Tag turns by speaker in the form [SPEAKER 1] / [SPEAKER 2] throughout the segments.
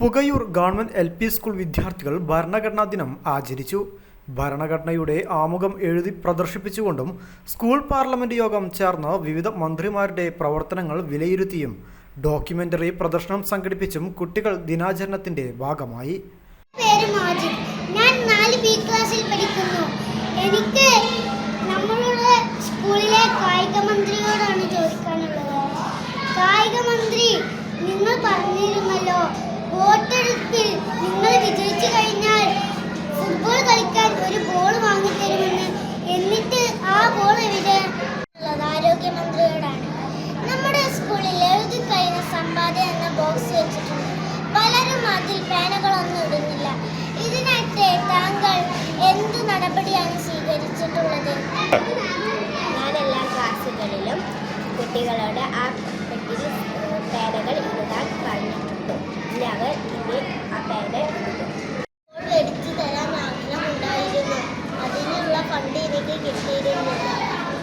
[SPEAKER 1] Pukayur government L P school വിദ്യാർത്ഥികൾ ഭരണഘടനാ ദിനം ആചരിച്ചു. ഭരണഘടനയുടെ ആമുഖം എഴുതി പ്രദർശിപ്പിച്ചുകൊണ്ടും സ്കൂൾ പാർലമെന്റ് യോഗം ചേർന്ന് വിവിധ മന്ത്രിമാരുടെ പ്രവർത്തനങ്ങൾ വിലയിരുത്തിയും ഡോക്യുമെന്ററി പ്രദർശനം സംഘടിപ്പിച്ചും കുട്ടികൾ ദിനാചരണത്തിന്റെ ഭാഗമായി.
[SPEAKER 2] കായിക മന്ത്രി നിങ്ങൾ പറഞ്ഞിരുന്നല്ലോ വോട്ടെടുപ്പിൽ നിങ്ങൾ വിജയിച്ചു കഴിഞ്ഞാൽ ഫുട്ബോൾ കളിക്കാൻ ഒരു ബോൾ വാങ്ങിത്തരുമെന്ന് എന്നിട്ട് ആ ബോൾ എവിടെ? ആരോഗ്യമന്ത്രിയോടാണ്. നമ്മുടെ സ്കൂളിൽ എഴുതി കഴിഞ്ഞ സമ്പാദ്യം എന്ന ബോക്സ് വെച്ചിട്ടുണ്ട്. പലരും അതിൽ പേനകളൊന്നും ഇടുന്നില്ല. ഇതിനായിട്ട് താങ്കൾ എന്ത് നടപടിയാണ് സ്വീകരിച്ചിട്ടുള്ളത്?
[SPEAKER 3] ഞാൻ എല്ലാ ക്ലാസ്സുകളിലും കുട്ടികളോട് ആ പെട്ടിയിൽ പേനകൾ ഇടാൻ പറഞ്ഞിട്ടുണ്ട്
[SPEAKER 2] എനിക്ക് കിട്ടിയിരുന്നില്ല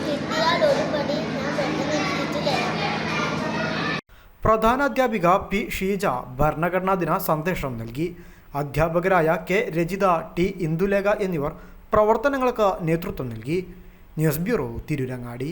[SPEAKER 2] കിട്ടിയാൽ ഒരു
[SPEAKER 1] പ്രധാനാധ്യാപിക പി ഷീജ ഭരണഘടനാ ദിന സന്ദേശം നൽകി. അധ്യാപകരായ കെ രജിത ടി ഇന്ദുലേഖ എന്നിവർ പ്രവർത്തനങ്ങൾക്ക് നേതൃത്വം നൽകി. News bureau Tirurangadi.